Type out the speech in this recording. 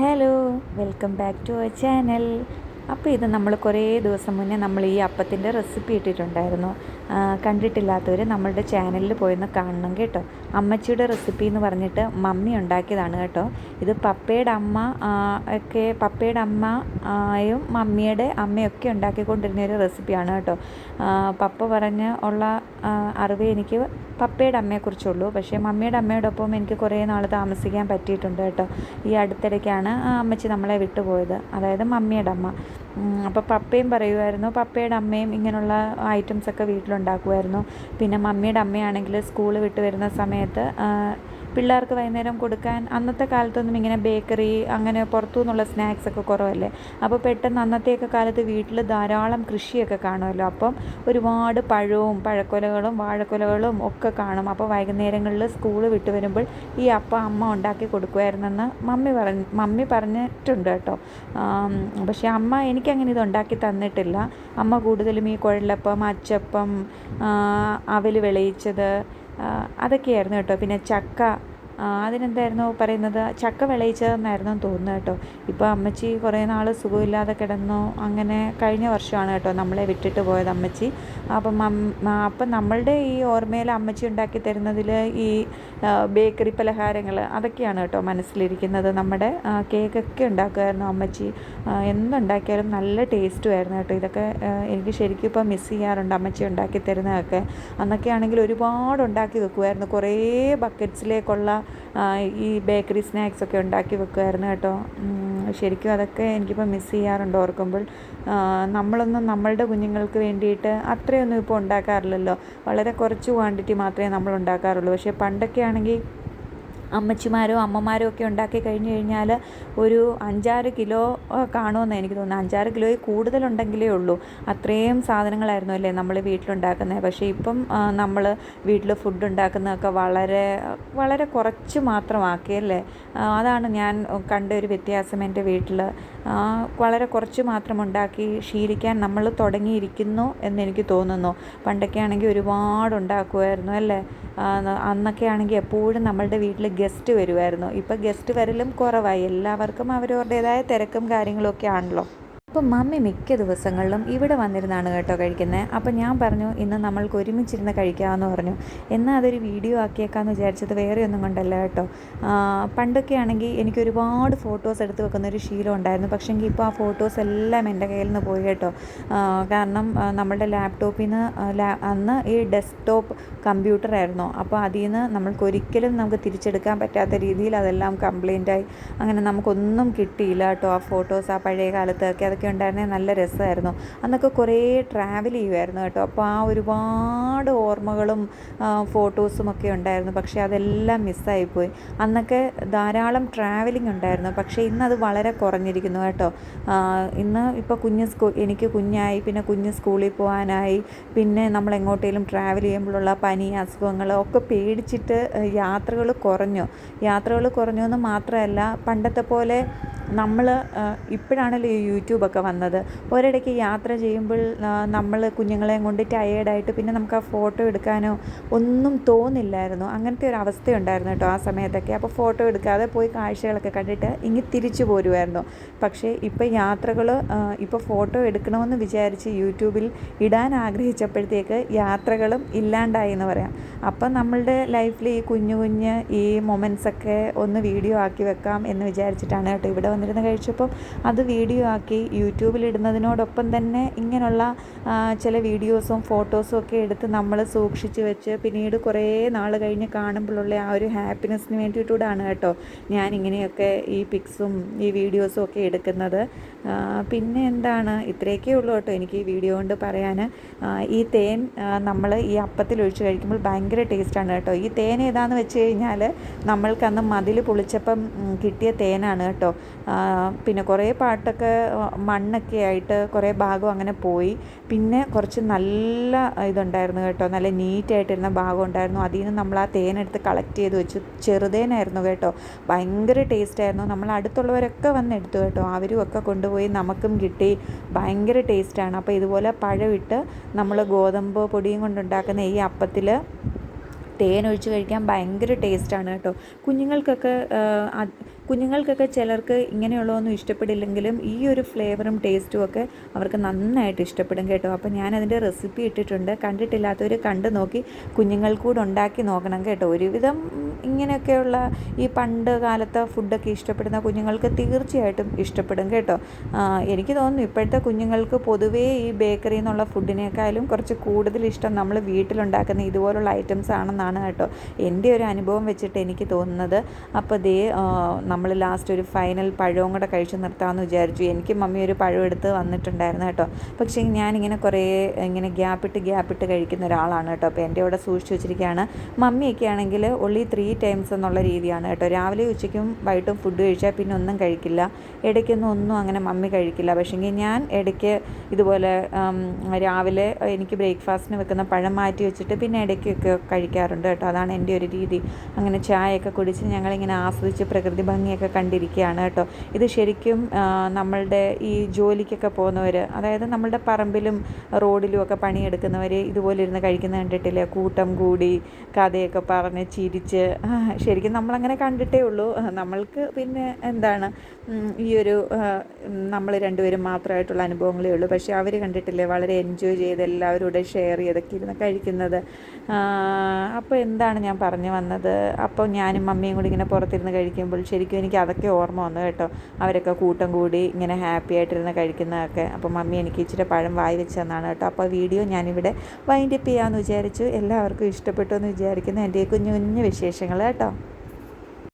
Hello welcome back to our channel. അപ്പോൾ ഇത് നമ്മൾ കുറേ ദിവസം മുന്നേ നമ്മൾ ഈ അപ്പത്തിന്റെ റെസിപ്പി ഇട്ടിട്ടുണ്ടായിരുന്നു. കണ്ടിട്ടില്ലാത്തവർ നമ്മളുടെ ചാനലിൽ പോയിന്ന് കാണണം കേട്ടോ. അമ്മച്ചിയുടെ റെസിപ്പി എന്ന് പറഞ്ഞിട്ട് മമ്മി ഉണ്ടാക്കിയതാണ് കേട്ടോ. ഇത് പപ്പയുടെ അമ്മ ഒക്കെ പപ്പയുടെ അമ്മയും മമ്മിയുടെ അമ്മയൊക്കെ ഉണ്ടാക്കിക്കൊണ്ടിരുന്ന ഒരു റെസിപ്പിയാണ് കേട്ടോ. പപ്പ പറഞ്ഞ ഉള്ള അറിവ് എനിക്ക് പപ്പയുടെ അമ്മയെക്കുറിച്ചുള്ളൂ. പക്ഷേ മമ്മിയുടെ അമ്മയോടൊപ്പം എനിക്ക് കുറേ നാൾ താമസിക്കാൻ പറ്റിയിട്ടുണ്ട് കേട്ടോ. ഈ അടുത്തിടയ്ക്കാണ് അമ്മച്ചി നമ്മളെ വിട്ടുപോയത്. അതായത് മമ്മിയുടെ അമ്മ. അപ്പോൾ പപ്പയും പറയുമായിരുന്നു പപ്പയുടെ അമ്മയും ഇങ്ങനെയുള്ള ഐറ്റംസൊക്കെ വീട്ടിലുണ്ടാക്കുമായിരുന്നു പിന്നെ മമ്മിയുടെ അമ്മയാണെങ്കിൽ സ്കൂൾ വിട്ട് വരുന്ന സമയത്ത് പിള്ളേർക്ക് വൈകുന്നേരം കൊടുക്കാൻ അന്നത്തെ കാലത്തൊന്നും ഇങ്ങനെ ബേക്കറി അങ്ങനെ പുറത്തു നിന്നുള്ള സ്നാക്സ് ഒക്കെ കുറവല്ലേ? അപ്പോൾ പെട്ടെന്ന് അന്നത്തെയൊക്കെ കാലത്ത് വീട്ടിൽ ധാരാളം കൃഷിയൊക്കെ കാണുമല്ലോ. അപ്പം ഒരുപാട് പഴവും പഴക്കൊലകളും വാഴക്കൊലകളും ഒക്കെ കാണും. അപ്പോൾ വൈകുന്നേരങ്ങളിൽ സ്കൂൾ വിട്ട് വരുമ്പോൾ ഈ അപ്പം അമ്മ ഉണ്ടാക്കി കൊടുക്കുമായിരുന്നെന്ന് മമ്മി പറഞ്ഞ് മമ്മി പറഞ്ഞിട്ടുണ്ട് കേട്ടോ. പക്ഷെ അമ്മ എനിക്കങ്ങനെ ഇത് ഉണ്ടാക്കി തന്നിട്ടില്ല. അമ്മ കൂടുതലും ഈ കുഴലപ്പം അച്ചപ്പം അവൽ വിളയിച്ചത് അതൊക്കെയായിരുന്നു കേട്ടോ. പിന്നെ ചക്ക അതിനെന്തായിരുന്നു പറയുന്നത്? ചക്ക വിളയിച്ചതെന്നായിരുന്നു തോന്നുന്നത് കേട്ടോ. ഇപ്പോൾ അമ്മച്ചി കുറേ നാൾ സുഖമില്ലാതെ കിടന്നു. അങ്ങനെ കഴിഞ്ഞ വർഷമാണ് കേട്ടോ നമ്മളെ വിട്ടിട്ട് പോയത് അമ്മച്ചി. അപ്പം അപ്പം നമ്മളുടെ ഈ ഓർമ്മയിൽ അമ്മച്ചി ഉണ്ടാക്കി തരുന്നതിൽ ഈ ബേക്കറി പലഹാരങ്ങൾ അതൊക്കെയാണ് കേട്ടോ മനസ്സിലിരിക്കുന്നത്. നമ്മുടെ കേക്കൊക്കെ ഉണ്ടാക്കുമായിരുന്നു അമ്മച്ചി. എന്തുണ്ടാക്കിയാലും നല്ല ടേസ്റ്റും ആയിരുന്നു കേട്ടോ. ഇതൊക്കെ എനിക്ക് ശരിക്കും ഇപ്പോൾ മിസ് ചെയ്യാറുണ്ട് അമ്മച്ചി ഉണ്ടാക്കി തരുന്നതൊക്കെ. അന്നൊക്കെ ആണെങ്കിൽ ഒരുപാട് ഉണ്ടാക്കി വെക്കുമായിരുന്നു. കുറേ ബക്കറ്റ്സിലേക്കുള്ള ഈ ബേക്കറി സ്നാക്സ് ഒക്കെ ഉണ്ടാക്കി വെക്കുമായിരുന്നു കേട്ടോ. ശരിക്കും അതൊക്കെ എനിക്കിപ്പോൾ മിസ് ചെയ്യാറുണ്ട് ഓർക്കുമ്പോൾ. നമ്മളൊന്നും നമ്മളുടെ കുഞ്ഞുങ്ങൾക്ക് വേണ്ടിയിട്ട് അത്രയൊന്നും ഇപ്പോൾ ഉണ്ടാക്കാറില്ലല്ലോ. വളരെ കുറച്ച് ക്വാണ്ടിറ്റി മാത്രമേ നമ്മൾ ഉണ്ടാക്കാറുള്ളൂ. പക്ഷേ പണ്ടൊക്കെ ആണെങ്കിൽ അമ്മച്ചിമാരോ അമ്മമാരോ ഒക്കെ ഉണ്ടാക്കി കഴിഞ്ഞ് കഴിഞ്ഞാൽ ഒരു അഞ്ചാറ് കിലോ കാണുമെന്ന് എനിക്ക് തോന്നുന്നു. അഞ്ചാറ് കിലോയിൽ കൂടുതലുണ്ടെങ്കിലേ ഉള്ളൂ. അത്രയും സാധനങ്ങളായിരുന്നു അല്ലേ നമ്മൾ വീട്ടിലുണ്ടാക്കുന്നത് പക്ഷേ ഇപ്പം നമ്മൾ വീട്ടിൽ ഫുഡ് ഉണ്ടാക്കുന്നതൊക്കെ വളരെ വളരെ കുറച്ച് മാത്രമാക്കിയല്ലേ അതാണ് ഞാൻ കണ്ട ഒരു വ്യത്യാസം എന്റെ വീട്ടിൽ വളരെ കുറച്ച് മാത്രം ഉണ്ടാക്കി ശീലിക്കാൻ നമ്മൾ തുടങ്ങിയിരിക്കുന്നു എന്നെനിക്ക് തോന്നുന്നു. പണ്ടൊക്കെ ആണെങ്കിൽ ഒരുപാട് ഉണ്ടാക്കുമായിരുന്നു അല്ലേ അന്നൊക്കെ ആണെങ്കിൽ എപ്പോഴും നമ്മളുടെ വീട്ടിൽ ഗസ്റ്റ് വരുമായിരുന്നു ഇപ്പോൾ ഗസ്റ്റ് വരലും കുറവായി. എല്ലാവർക്കും അവരവരുടേതായ തിരക്കും കാര്യങ്ങളൊക്കെ ആണല്ലോ. അപ്പോൾ മമ്മി മിക്ക ദിവസങ്ങളിലും ഇവിടെ വന്നിരുന്നാണ് കേട്ടോ കഴിക്കുന്നത്. അപ്പം ഞാൻ പറഞ്ഞു ഇന്ന് നമ്മൾക്ക് ഒരുമിച്ചിരുന്ന് കഴിക്കാമെന്ന് പറഞ്ഞു. എന്നാൽ അതൊരു വീഡിയോ ആക്കിയേക്കാമെന്ന് വിചാരിച്ചത് വേറെ ഒന്നും കൊണ്ടല്ല കേട്ടോ. പണ്ടൊക്കെ ആണെങ്കിൽ എനിക്ക് ഒരുപാട് ഫോട്ടോസ് എടുത്ത് വെക്കുന്ന ഒരു ശീലം ഉണ്ടായിരുന്നു. പക്ഷേങ്കിൽ ഇപ്പോൾ ആ ഫോട്ടോസ് എല്ലാം എന്റെ കയ്യിൽ നിന്ന് പോയി കേട്ടോ. കാരണം നമ്മളുടെ ലാപ്ടോപ്പിൽ നിന്ന് അന്ന് ഈ ഡെസ്ക്ടോപ്പ് കമ്പ്യൂട്ടർ ആയിരുന്നു. അപ്പോൾ അതിൽ നിന്ന് നമ്മൾക്ക് ഒരിക്കലും നമുക്ക് തിരിച്ചെടുക്കാൻ പറ്റാത്ത രീതിയിൽ അതെല്ലാം കംപ്ലൈന്റായി അങ്ങനെ നമുക്കൊന്നും കിട്ടിയില്ല കേട്ടോ ആ ഫോട്ടോസ് ആ പഴയ കാലത്തൊക്കെ. അതൊക്കെ ഉണ്ടായിരുന്നേ നല്ല രസമായിരുന്നു. അന്നൊക്കെ കുറേ ട്രാവൽ ചെയ്യുമായിരുന്നു കേട്ടോ. അപ്പോൾ ആ ഒരുപാട് ഓർമ്മകളും ഫോട്ടോസും ഒക്കെ ഉണ്ടായിരുന്നു. പക്ഷേ അതെല്ലാം മിസ്സായിപ്പോയി അന്നൊക്കെ ധാരാളം ട്രാവലിംഗ് ഉണ്ടായിരുന്നു. പക്ഷേ ഇന്ന് അത് വളരെ കുറഞ്ഞിരിക്കുന്നു കേട്ടോ. ഇന്ന് ഇപ്പോൾ കുഞ്ഞ് സ്കൂ എനിക്ക് കുഞ്ഞായി പിന്നെ കുഞ്ഞ് സ്കൂളിൽ പോകാനായി പിന്നെ നമ്മൾ എങ്ങോട്ടേലും ട്രാവൽ ചെയ്യുമ്പോഴുള്ള പനി അസുഖങ്ങൾ ഒക്കെ പേടിച്ചിട്ട് യാത്രകൾ കുറഞ്ഞു. യാത്രകൾ കുറഞ്ഞു എന്ന് മാത്രമല്ല പണ്ടത്തെ പോലെ നമ്മൾ ഇപ്പോഴാണല്ലോ ഈ യൂട്യൂബൊക്കെ വന്നത്. ഒരിടയ്ക്ക് യാത്ര ചെയ്യുമ്പോൾ നമ്മൾ കുഞ്ഞുങ്ങളെയും കൊണ്ട് ടയേർഡായിട്ട് പിന്നെ നമുക്ക് ആ ഫോട്ടോ എടുക്കാനോ ഒന്നും തോന്നില്ലായിരുന്നു. അങ്ങനത്തെ ഒരു അവസ്ഥയുണ്ടായിരുന്നു കേട്ടോ ആ സമയത്തൊക്കെ. അപ്പോൾ ഫോട്ടോ എടുക്കാതെ പോയി കാഴ്ചകളൊക്കെ കണ്ടിട്ട് ഇങ്ങി തിരിച്ചു പോരുമായിരുന്നു പക്ഷേ ഇപ്പോൾ യാത്രകൾ ഇപ്പോൾ ഫോട്ടോ എടുക്കണമെന്ന് വിചാരിച്ച് യൂട്യൂബിൽ ഇടാൻ ആഗ്രഹിച്ചപ്പോഴത്തേക്ക് യാത്രകളും ഇല്ലാണ്ടായി എന്ന് പറയാം. അപ്പം നമ്മളുടെ ലൈഫിൽ ഈ കുഞ്ഞു കുഞ്ഞ് ഈ മൊമെൻസൊക്കെ ഒന്ന് വീഡിയോ ആക്കി വെക്കാം എന്ന് വിചാരിച്ചിട്ടാണ് കേട്ടോ ഇവിടെ വന്നിരുന്ന് കഴിച്ചപ്പം അത് വീഡിയോ ആക്കി യൂട്യൂബിൽ ഇടുന്നതിനോടൊപ്പം തന്നെ ഇങ്ങനെയുള്ള ചില വീഡിയോസും ഫോട്ടോസും ഒക്കെ എടുത്ത് നമ്മൾ സൂക്ഷിച്ച് വെച്ച് പിന്നീട് കുറേ നാൾ കഴിഞ്ഞ് കാണുമ്പോഴുള്ള ആ ഒരു ഹാപ്പിനെസ്സിന് വേണ്ടിയിട്ടൂടാണ് കേട്ടോ ഞാൻ ഇങ്ങനെയൊക്കെ ഈ പിക്സും ഈ വീഡിയോസും ഒക്കെ എടുക്കുന്നത്. പിന്നെ എന്താണ്? ഇത്രയൊക്കെ ഉള്ളൂ കേട്ടോ എനിക്ക് ഈ വീഡിയോ കൊണ്ട് പറയാൻ. ഈ തേൻ നമ്മൾ ഈ അപ്പത്തിൽ ഒഴിച്ച് കഴിക്കുമ്പോൾ ഭയങ്കര ടേസ്റ്റാണ് കേട്ടോ. ഈ തേൻ ഏതാണെന്ന് വെച്ച് കഴിഞ്ഞാൽ നമ്മൾക്കന്ന് മതിൽ പൊളിച്ചപ്പം കിട്ടിയ തേനാണ് കേട്ടോ. പിന്നെ കുറേ പാട്ടൊക്കെ മണ്ണൊക്കെ ആയിട്ട് കുറേ ഭാഗം അങ്ങനെ പോയി. പിന്നെ കുറച്ച് നല്ല ഇതുണ്ടായിരുന്നു കേട്ടോ. നല്ല നീറ്റായിട്ടിരുന്ന ഭാഗം ഉണ്ടായിരുന്നു. അതിൽ നിന്ന് നമ്മൾ ആ തേനെടുത്ത് കളക്ട് ചെയ്ത് വെച്ചു. ചെറുതേനായിരുന്നു കേട്ടോ. ഭയങ്കര ടേസ്റ്റായിരുന്നു നമ്മൾ അടുത്തുള്ളവരൊക്കെ വന്ന് എടുത്തു കേട്ടോ. അവരും ഒക്കെ കൊണ്ടുപോയി നമുക്കും കിട്ടി. ഭയങ്കര ടേസ്റ്റാണ് അപ്പോൾ ഇതുപോലെ പഴമിട്ട് നമ്മൾ ഗോതമ്പ് പൊടിയും കൊണ്ടുണ്ടാക്കുന്ന ഈ അപ്പത്തിൽ തേൻ ഒഴിച്ച് കഴിക്കാൻ ഭയങ്കര ടേസ്റ്റാണ് കേട്ടോ. കുഞ്ഞുങ്ങൾക്കൊക്കെ കുഞ്ഞുങ്ങൾക്കൊക്കെ ചിലർക്ക് ഇങ്ങനെയുള്ളതൊന്നും ഇഷ്ടപ്പെടില്ലെങ്കിലും ഈ ഒരു ഫ്ലേവറും ടേസ്റ്റും ഒക്കെ അവർക്ക് നന്നായിട്ട് ഇഷ്ടപ്പെടും കേട്ടോ. അപ്പോൾ ഞാൻ അതിന്റെ റെസിപ്പി ഇട്ടിട്ടുണ്ട്. കണ്ടിട്ടില്ലാത്തവർ കണ്ടു നോക്കി കുഞ്ഞുങ്ങൾക്കൂടെ ഉണ്ടാക്കി നോക്കണം കേട്ടോ. ഒരുവിധം ഇങ്ങനെയൊക്കെയുള്ള ഈ പണ്ട് കാലത്തെ ഫുഡൊക്കെ ഇഷ്ടപ്പെടുന്ന കുഞ്ഞുങ്ങൾക്ക് തീർച്ചയായിട്ടും ഇഷ്ടപ്പെടും കേട്ടോ. എനിക്ക് തോന്നുന്നു ഇപ്പോഴത്തെ കുഞ്ഞുങ്ങൾക്ക് പൊതുവേ ഈ ബേക്കറി എന്നുള്ള ഫുഡിനേക്കാളും കുറച്ച് കൂടുതൽ ഇഷ്ടം നമ്മൾ വീട്ടിലുണ്ടാക്കുന്ന ഇതുപോലുള്ള ഐറ്റംസ് ആണെന്നാണ് കേട്ടോ എന്റെ ഒരു അനുഭവം വെച്ചിട്ട് എനിക്ക് തോന്നുന്നത്. അപ്പോൾ ദേ നമ്മൾ ലാസ്റ്റ് ഒരു ഫൈനൽ പഴവും കൂടെ കഴിച്ച് നിർത്താമെന്ന് വിചാരിച്ചു. എനിക്ക് മമ്മി ഒരു പഴം എടുത്ത് വന്നിട്ടുണ്ടായിരുന്നു കേട്ടോ. പക്ഷേ ഞാനിങ്ങനെ കുറേ ഇങ്ങനെ ഗ്യാപ്പിട്ട് ഗ്യാപ്പിട്ട് കഴിക്കുന്ന ഒരാളാണ് കേട്ടോ. അപ്പോൾ എന്റെ ഇവിടെ സൂക്ഷിച്ച് വെച്ചിരിക്കുകയാണ്. മമ്മിയൊക്കെ ആണെങ്കിൽ ഒള്ളി ത്രീ ടൈംസ് എന്നുള്ള രീതിയാണ് കേട്ടോ. രാവിലെ ഉച്ചയ്ക്കും വൈകിട്ടും ഫുഡ് കഴിച്ചാൽ പിന്നെ ഒന്നും കഴിക്കില്ല. ഇടയ്ക്കൊന്നും ഒന്നും അങ്ങനെ മമ്മി കഴിക്കില്ല. പക്ഷേങ്കിൽ ഞാൻ ഇടയ്ക്ക് ഇതുപോലെ രാവിലെ എനിക്ക് ബ്രേക്ക്ഫാസ്റ്റിന് വെക്കുന്ന പഴം മാറ്റി വെച്ചിട്ട് പിന്നെ ഇടയ്ക്കൊക്കെ കഴിക്കാറുണ്ട് കേട്ടോ. അതാണ് എന്റെ ഒരു രീതി. അങ്ങനെ ചായയൊക്കെ കുടിച്ച് ഞങ്ങളിങ്ങനെ ആസ്വദിച്ച് പ്രകൃതി ഭംഗിയൊക്കെ കണ്ടിരിക്കുകയാണ് കേട്ടോ. ഇത് ശരിക്കും നമ്മളുടെ ഈ ജോലിക്കൊക്കെ പോകുന്നവർ അതായത് നമ്മളുടെ പറമ്പിലും റോഡിലും ഒക്കെ പണിയെടുക്കുന്നവർ ഇതുപോലെ ഇരുന്ന് കഴിക്കുന്ന കണ്ടിട്ടില്ലേ? കൂട്ടം കൂടി കഥയൊക്കെ പറഞ്ഞ് ചിരിച്ച്. ശരിക്കും നമ്മളങ്ങനെ കണ്ടിട്ടേ ഉള്ളൂ. നമ്മൾക്ക് പിന്നെ എന്താണ് ഈ ഒരു നമ്മൾ രണ്ടുപേരും മാത്രമായിട്ടുള്ള അനുഭവങ്ങളേ ഉള്ളൂ. പക്ഷേ അവർ കണ്ടിട്ടില്ലേ? വളരെ എൻജോയ് ചെയ്ത് എല്ലാവരോടും ഷെയർ ചെയ്തൊക്കെ ഇരുന്ന് കഴിക്കുന്നത്. അപ്പോൾ എന്താണ് ഞാൻ പറഞ്ഞു വന്നത്? അപ്പോൾ ഞാനും മമ്മിയും കൂടി ഇങ്ങനെ പുറത്തിരുന്ന് കഴിക്കുമ്പോൾ ശരിക്കും എനിക്ക് അതൊക്കെ ഓർമ്മ വന്നു കേട്ടോ. അവരൊക്കെ കൂട്ടം കൂടി ഇങ്ങനെ ഹാപ്പി ആയിട്ടിരുന്ന് കഴിക്കുന്നതൊക്കെ. അപ്പോൾ മമ്മി എനിക്ക് ഇച്ചിരി പഴം വായി വെച്ച് തന്നാണ് കേട്ടോ. അപ്പോൾ വീഡിയോ ഞാനിവിടെ വൈൻഡപ്പ് ചെയ്യാമെന്ന് വിചാരിച്ചു. എല്ലാവർക്കും ഇഷ്ടപ്പെട്ടു എന്ന് വിചാരിക്കുന്നു. എന്റെ കുഞ്ഞു കുഞ്ഞു വിശേഷങ്ങൾ കേട്ടോ.